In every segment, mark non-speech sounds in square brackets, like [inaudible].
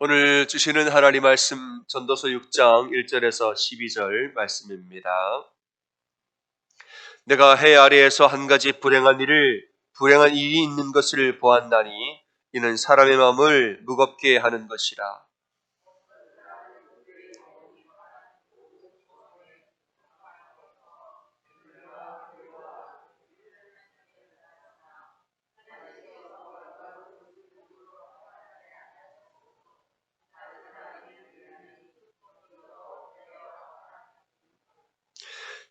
오늘 주시는 하나님 말씀 전도서 6장 1절에서 12절 말씀입니다. 내가 해 아래에서 한 가지 불행한 일을 불행한 일이 있는 것을 보았나니 이는 사람의 마음을 무겁게 하는 것이라.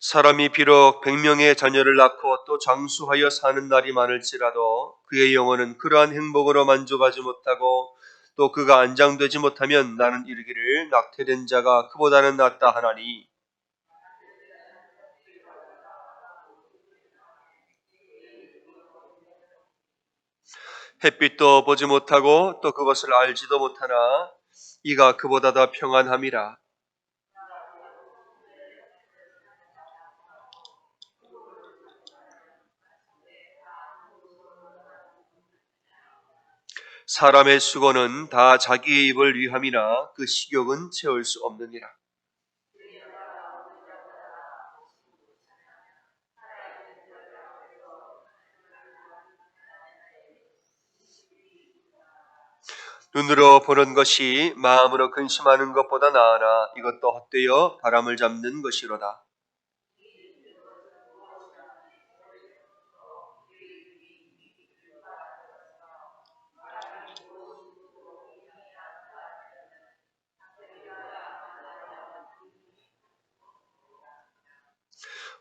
사람이 비록 백명의 자녀를 낳고 또 장수하여 사는 날이 많을지라도 그의 영혼은 그러한 행복으로 만족하지 못하고 또 그가 안장되지 못하면 나는 이르기를 낙태된 자가 그보다는 낫다 하나니. 햇빛도 보지 못하고 또 그것을 알지도 못하나 이가 그보다 더 평안함이라 사람의 수고는 다 자기의 입을 위함이나 그 식욕은 채울 수 없느니라. 눈으로 보는 것이 마음으로 근심하는 것보다 나으나 이것도 헛되어 바람을 잡는 것이로다.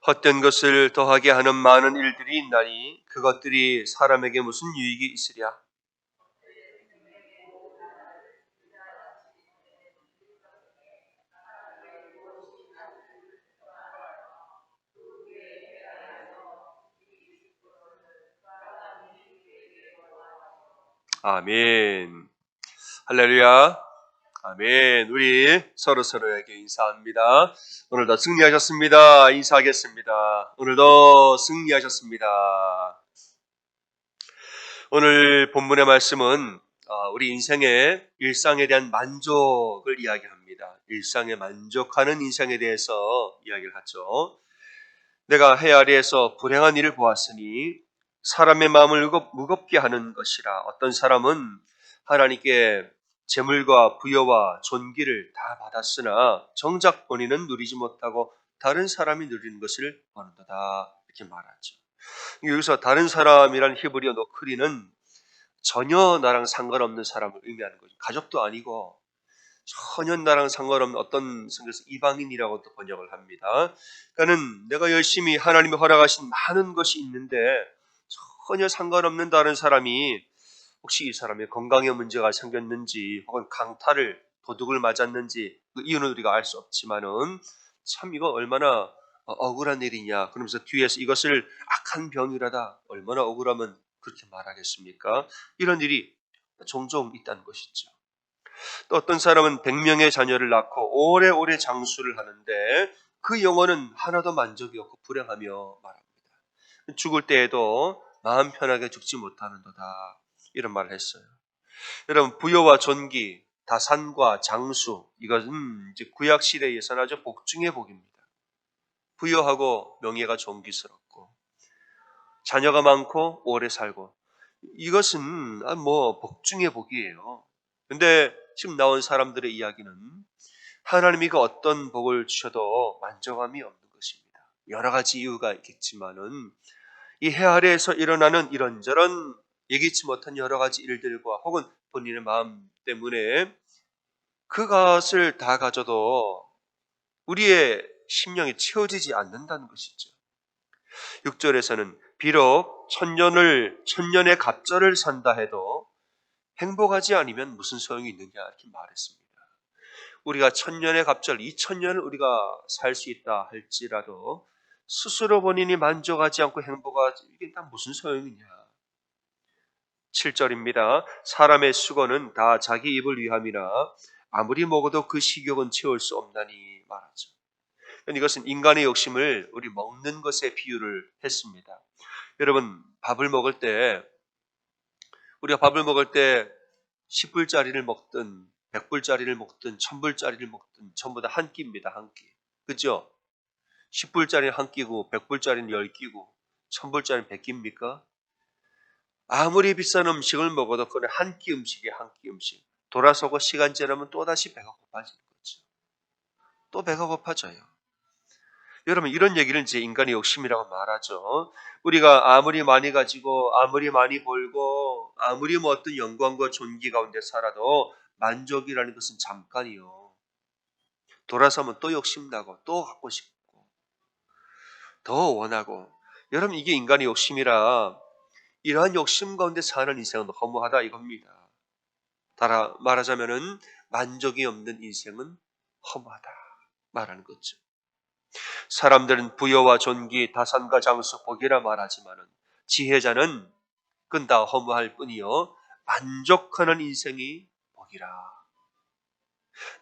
헛된 것을 더하게 하는 많은 일들이 있나니 그것들이 사람에게 무슨 유익이 있으랴? 아멘. 할렐루야. 아멘. 우리 서로 서로에게 인사합니다. 오늘도 승리하셨습니다. 인사하겠습니다. 오늘도 승리하셨습니다. 오늘 본문의 말씀은 어, 우리 인생의 일상에 대한 만족을 이야기합니다. 일상에 만족하는 인생에 대해서 이야기를 하죠. 내가 해 아래에서 불행한 일을 보았으니 사람의 마음을 무겁게 하는 것이라 어떤 사람은 하나님께 재물과 부여와 존귀를 다 받았으나 정작 본인은 누리지 못하고 다른 사람이 누리는 것을 원한다 이렇게 말하죠. 여기서 다른 사람이란 히브리어 노크리는 전혀 나랑 상관없는 사람을 의미하는 거죠. 가족도 아니고 전혀 나랑 상관없는 어떤 성경에서 이방인이라고 또 번역을 합니다. 그러니까는 내가 열심히 하나님이 허락하신 많은 것이 있는데 전혀 상관없는 다른 사람이 혹시 이 사람의 건강에 문제가 생겼는지 혹은 강타를 도둑을 맞았는지 그 이유는 우리가 알 수 없지만은 참 이거 얼마나 어, 억울한 일이냐 그러면서 뒤에서 이것을 악한 병이라다 얼마나 억울하면 그렇게 말하겠습니까? 이런 일이 종종 있다는 것이죠. 또 어떤 사람은 100명의 자녀를 낳고 오래오래 장수를 하는데 그 영혼은 하나도 만족이 없고 불행하며 말합니다. 죽을 때에도 마음 편하게 죽지 못하는도다. 이런 말을 했어요. 여러분 부여와 존귀, 다산과 장수 이것은 이제 구약 시대에 예선 아주 복중의 복입니다. 부여하고 명예가 존귀스럽고 자녀가 많고 오래 살고 이것은 아, 뭐 복중의 복이에요. 근데 지금 나온 사람들의 이야기는 하나님이 그 어떤 복을 주셔도 만족함이 없는 것입니다. 여러 가지 이유가 있겠지만은 이 해 아래에서 일어나는 이런저런 예기치 못한 여러 가지 일들과 혹은 본인의 마음 때문에 그것을 다 가져도 우리의 심령이 채워지지 않는다는 것이죠. 6절에서는 비록 천년을 천년의 갑절을 산다 해도 행복하지 않으면 무슨 소용이 있느냐 이렇게 말했습니다. 우리가 천년의 갑절, 이천년을 우리가 살 수 있다 할지라도 스스로 본인이 만족하지 않고 행복하지 이게 다 무슨 소용이냐? 7절입니다. 사람의 수고는 다 자기 입을 위함이라 아무리 먹어도 그 식욕은 채울 수 없나니 말하죠. 이것은 인간의 욕심을 우리 먹는 것에 비유를 했습니다. 여러분 밥을 먹을 때 우리가 밥을 먹을 때 10불짜리를 먹든 100불짜리를 먹든 1000불짜리를 먹든 전부 다 한 끼입니다. 한 끼. 그죠? 10불짜리는 한 끼고 100불짜리는 10끼고 1000불짜리는 100끼입니까? 아무리 비싼 음식을 먹어도 그건 한끼 음식에 한 끼 음식. 돌아서고 시간 지나면 또다시 배가 고파지는 거죠. 또 배가 고파져요. 여러분 이런 얘기를 이제 인간의 욕심이라고 말하죠. 우리가 아무리 많이 가지고 아무리 많이 벌고 아무리 뭐 어떤 영광과 존귀 가운데 살아도 만족이라는 것은 잠깐이요. 돌아서면 또 욕심나고 또 갖고 싶고 더 원하고 여러분 이게 인간의 욕심이라 이러한 욕심 가운데 사는 인생은 허무하다 이겁니다. 따라 말하자면은 만족이 없는 인생은 허무하다 말하는 거죠. 사람들은 부여와 존귀, 다산과 장수, 복이라 말하지만은 지혜자는 그건 다 허무할 뿐이요 만족하는 인생이 복이라.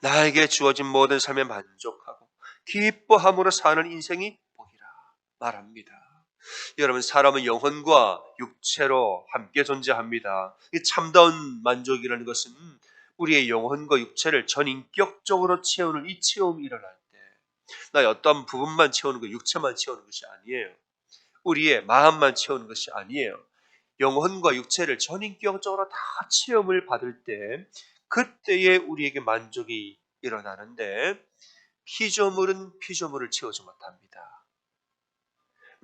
나에게 주어진 모든 삶에 만족하고 기뻐함으로 사는 인생이 복이라 말합니다. 여러분 사람은 영혼과 육체로 함께 존재합니다. 이 참다운 만족이라는 것은 우리의 영혼과 육체를 전인격적으로 채우는 이 체험이 일어날 때, 나 어떤 부분만 채우는 거, 육체만 채우는 것이 아니에요. 우리의 마음만 채우는 것이 아니에요. 영혼과 육체를 전인격적으로 다 체험을 받을 때, 그때에 우리에게 만족이 일어나는데, 피조물은 피조물을 채우지 못합니다.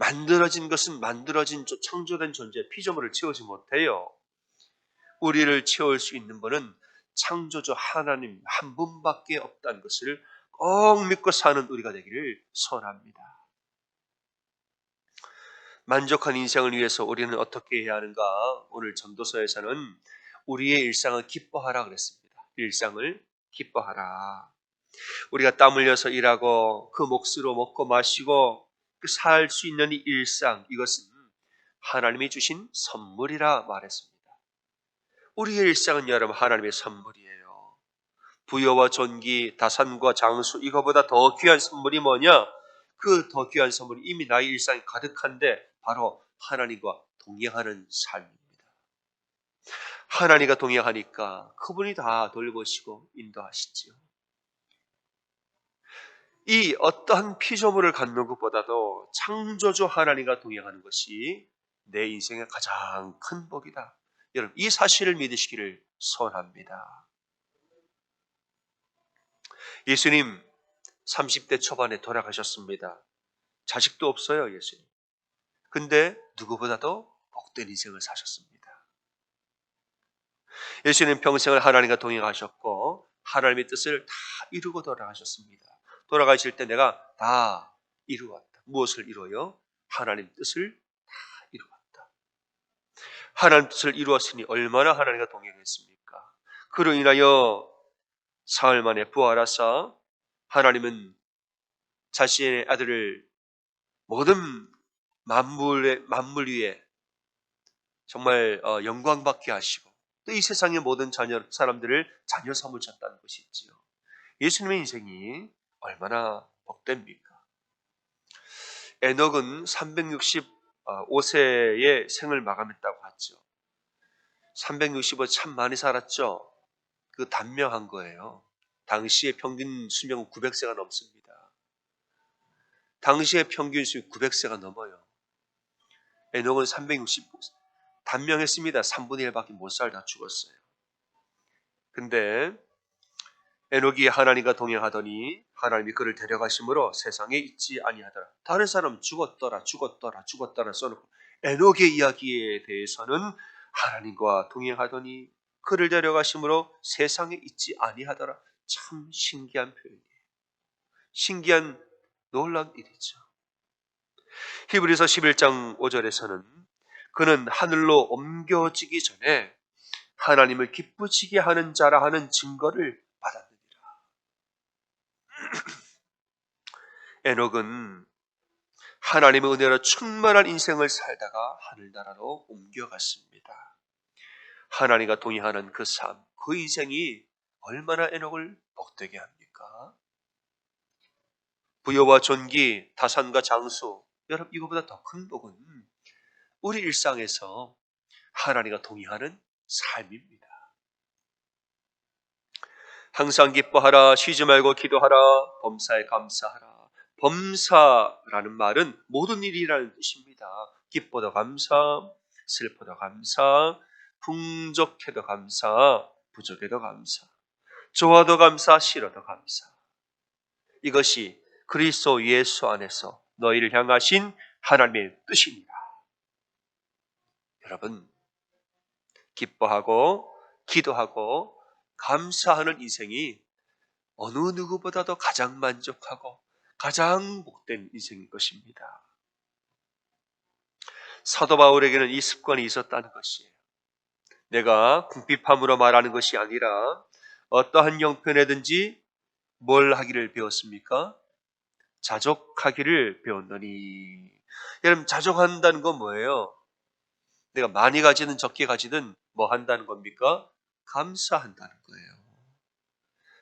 만들어진 것은 만들어진 창조된 존재 피조물을 채우지 못해요. 우리를 채울 수 있는 분은 창조주 하나님 한 분밖에 없다는 것을 꼭 믿고 사는 우리가 되기를 소원합니다. 만족한 인생을 위해서 우리는 어떻게 해야 하는가? 오늘 전도서에서는 우리의 일상을 기뻐하라 그랬습니다. 일상을 기뻐하라. 우리가 땀 흘려서 일하고 그 몫으로 먹고 마시고 그 살 수 있는 이 일상 이것은 하나님이 주신 선물이라 말했습니다. 우리의 일상은 여러분 하나님의 선물이에요. 부여와 존귀, 다산과 장수 이거보다 더 귀한 선물이 뭐냐? 그 더 귀한 선물이 이미 나의 일상이 가득한데 바로 하나님과 동행하는 삶입니다. 하나님과 동행하니까 그분이 다 돌보시고 인도하시지요. 이 어떠한 피조물을 갖는 것보다도 창조주 하나님과 동행하는 것이 내 인생의 가장 큰 복이다. 여러분 이 사실을 믿으시기를 소원합니다. 예수님 30대 초반에 돌아가셨습니다. 자식도 없어요, 예수님. 근데 누구보다도 복된 인생을 사셨습니다. 예수님 평생을 하나님과 동행하셨고 하나님의 뜻을 다 이루고 돌아가셨습니다. 돌아가실 때 내가 다 이루었다. 무엇을 이루어요? 하나님 뜻을 다 이루었다. 하나님 뜻을 이루었으니 얼마나 하나님과 동행했습니까? 그로 인하여 사흘 만에 부활하사 하나님은 자신의 아들을 모든 만물의 만물 위에 정말 어, 영광 받게 하시고 또 이 세상의 모든 자녀 사람들을 자녀 삼으셨다는 것이 있지요. 예수님의 인생이 얼마나 복됩니까? 에녹은 365세의 생을 마감했다고 하죠. 365 참 많이 살았죠. 그 단명한 거예요. 당시의 평균 수명은 900세가 넘습니다. 당시의 평균 수명 900세가 넘어요. 에녹은 360 단명했습니다. 3분의 1밖에 못 살다 죽었어요. 근데 에녹이 하나님과 동행하더니 하나님이 그를 데려가심으로 세상에 있지 아니하더라. 다른 사람 죽었더라, 죽었더라, 죽었더라 써놓고 에녹의 이야기에 대해서는 하나님과 동행하더니 그를 데려가심으로 세상에 있지 아니하더라. 참 신기한 표현이에요. 신기한 놀라운 일이죠. 히브리서 11장 5절에서는 그는 하늘로 옮겨지기 전에 하나님을 기쁘시게 하는 자라 하는 증거를 [clears throat] 에녹은 하나님의 은혜로 충만한 인생을 살다가 하늘나라로 옮겨갔습니다. 하나님과 동의하는 그 삶, 그 인생이 얼마나 에녹을 복되게 합니까? 부여와 존귀, 다산과 장수, 여러분 이거보다 더 큰 복은 우리 일상에서 하나님과 동의하는 삶입니다. 항상 기뻐하라, 쉬지 말고 기도하라, 범사에 감사하라. 범사라는 말은 모든 일이라는 뜻입니다. 기뻐도 감사, 슬퍼도 감사, 풍족해도 감사, 부족해도 감사, 좋아도 감사, 싫어도 감사. 이것이 그리스도 예수 안에서 너희를 향하신 하나님의 뜻입니다. 여러분, 기뻐하고 기도하고 감사하는 인생이 어느 누구보다도 가장 만족하고 가장 복된 인생일 것입니다. 사도 바울에게는 이 습관이 있었다는 것이에요. 내가 궁핍함으로 말하는 것이 아니라 어떠한 형편에든지 뭘 하기를 배웠습니까? 자족하기를 배웠더니 여러분 자족한다는 건 뭐예요? 내가 많이 가지든 적게 가지든 뭐 한다는 겁니까? 감사한다는 거예요.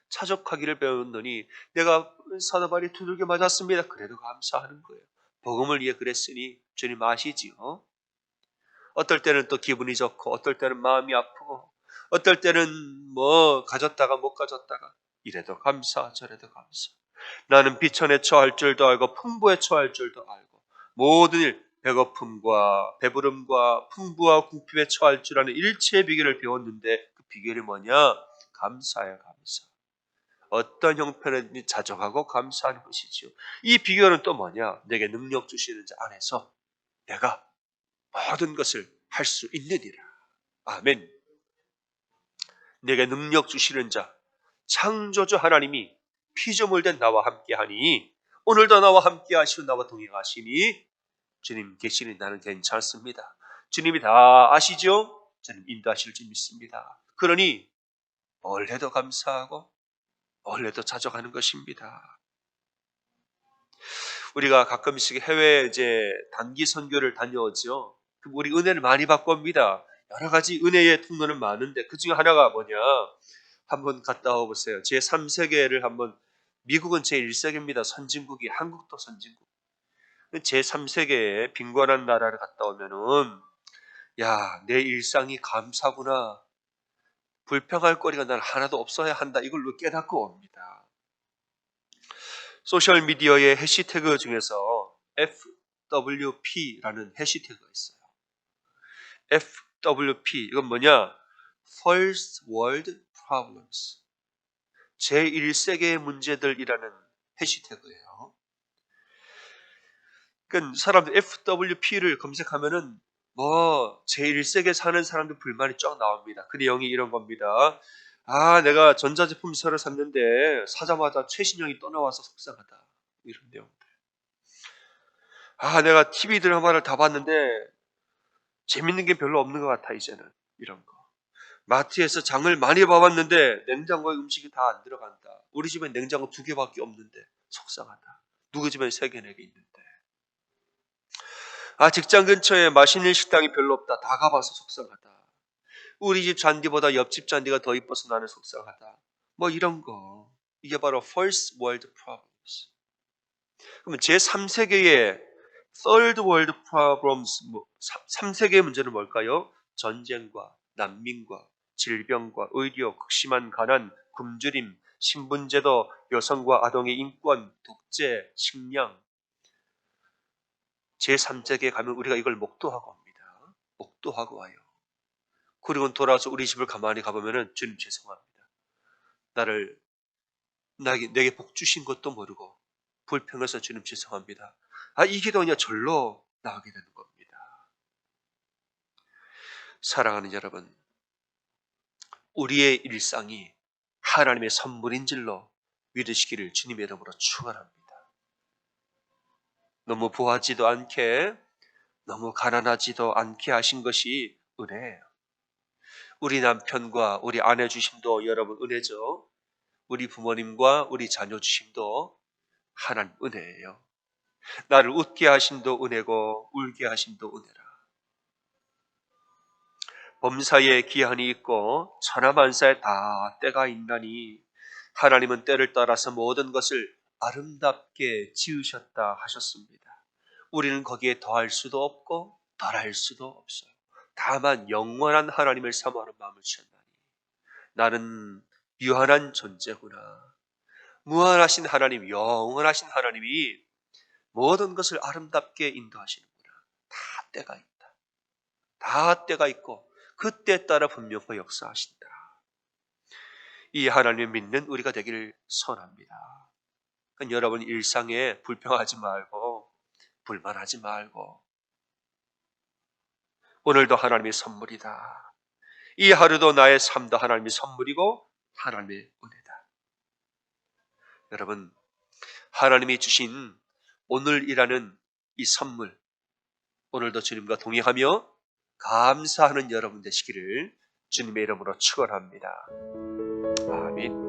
자족하기를 배웠더니 내가 사도발이 두들겨 맞았습니다. 그래도 감사하는 거예요. 복음을 위해 그랬으니 주님 아시지요? 어떨 때는 또 기분이 좋고 어떨 때는 마음이 아프고 어떨 때는 뭐 가졌다가 못 가졌다가 이래도 감사 저래도 감사 나는 비천에 처할 줄도 알고 풍부에 처할 줄도 알고 모든 일 배고픔과 배부름과 풍부와 궁핍에 처할 줄 아는 일체의 비결을 배웠는데 그 비결이 뭐냐? 감사야 감사. 어떤 형편에든지 자족하고 감사하는 것이지요. 이 비결은 또 뭐냐? 내게 능력 주시는 자 안에서 내가 모든 것을 할 수 있느니라. 아멘. 내게 능력 주시는 자, 창조주 하나님이 피조물 된 나와 함께하니 오늘도 나와 함께하시고 나와 동행하시니 주님 계시니 나는 괜찮습니다. 주님이 다 아시죠? 저는 인도하실 줄 믿습니다. 그러니 뭘 해도 감사하고 뭘 해도 자족하는 것입니다. 우리가 가끔씩 해외 이제 단기 선교를 다녀오죠. 우리 은혜를 많이 받고 옵니다. 여러 가지 은혜의 통로는 많은데 그 중에 하나가 뭐냐? 한번 갔다 와 보세요. 제 3세계를 한번 미국은 제 1세계입니다. 선진국이 한국도 선진국. 제 3세계에 빈곤한 나라를 갔다 오면은 야, 내 일상이 감사구나. 불평할 거리가 난 하나도 없어야 한다. 이걸로 깨닫고 옵니다. 소셜 미디어의 해시태그 중에서 FWP라는 해시태그가 있어요. FWP 이건 뭐냐? First World Problems. 제1세계의 문제들이라는 해시태그예요. 그러니까 사람들 FWP를 검색하면은 뭐 제1세계 사는 사람들 불만이 쫙 나옵니다. 그 내용이 이런 겁니다. 아, 내가 전자제품 새로 샀는데 사자마자 최신형이 떠나와서 속상하다. 이런 내용들. 아, 내가 TV 드라마를 다 봤는데 재밌는 게 별로 없는 것 같아 이제는 이런 거. 마트에서 장을 많이 봐봤는데 냉장고에 음식이 다 안 들어간다. 우리 집엔 냉장고 두 개밖에 없는데 속상하다. 누구 집엔 세 개, 네 개 있는데. 아, 직장 근처에 맛있는 식당이 별로 없다. 다 가봐서 속상하다. 우리 집 잔디보다 옆집 잔디가 더 이뻐서 나는 속상하다. 뭐 이런 거. 이게 바로 first world problems. 그러면 제3세계의 third world problems, 뭐 3세계의 문제는 뭘까요? 전쟁과 난민과 질병과 의료, 극심한 가난, 굶주림, 신분제도, 여성과 아동의 인권, 독재, 식량. 제3세계에 가면 우리가 이걸 목도하고 옵니다. 목도하고 와요. 그리고 돌아와서 우리 집을 가만히 가보면은 주님 죄송합니다. 나를 나에게 내게 복 주신 것도 모르고 불평해서 주님 죄송합니다. 아 이 기도 그냥 절로 나가게 되는 겁니다. 사랑하는 여러분, 우리의 일상이 하나님의 선물인 줄로 믿으시기를 주님의 이름으로 축원합니다. 너무 부하지도 않게 너무 가난하지도 않게 하신 것이 은혜예요. 우리 남편과 우리 아내 주심도 여러분 은혜죠. 우리 부모님과 우리 자녀 주심도 하나님 은혜예요. 나를 웃게 하심도 은혜고 울게 하심도 은혜라. 범사에 기한이 있고 천하만사에 다 때가 있나니 하나님은 때를 따라서 모든 것을 아름답게 지으셨다 하셨습니다. 우리는 거기에 더할 수도 없고 덜할 수도 없어요. 다만 영원한 하나님을 사모하는 마음을 주셨나니 나는 유한한 존재구나. 무한하신 하나님, 영원하신 하나님이 모든 것을 아름답게 인도하시는구나. 다 때가 있다. 다 때가 있고 그때 따라 분명히 역사하신다. 이 하나님을 믿는 우리가 되기를 선합니다. 그러니까 여러분 일상에 불평하지 말고 불만하지 말고 오늘도 하나님의 선물이다. 이 하루도 나의 삶도 하나님의 선물이고 하나님의 은혜다. 여러분 하나님이 주신 오늘이라는 이 선물 오늘도 주님과 동행하며 감사하는 여러분 되시기를 주님의 이름으로 축원합니다. 아멘.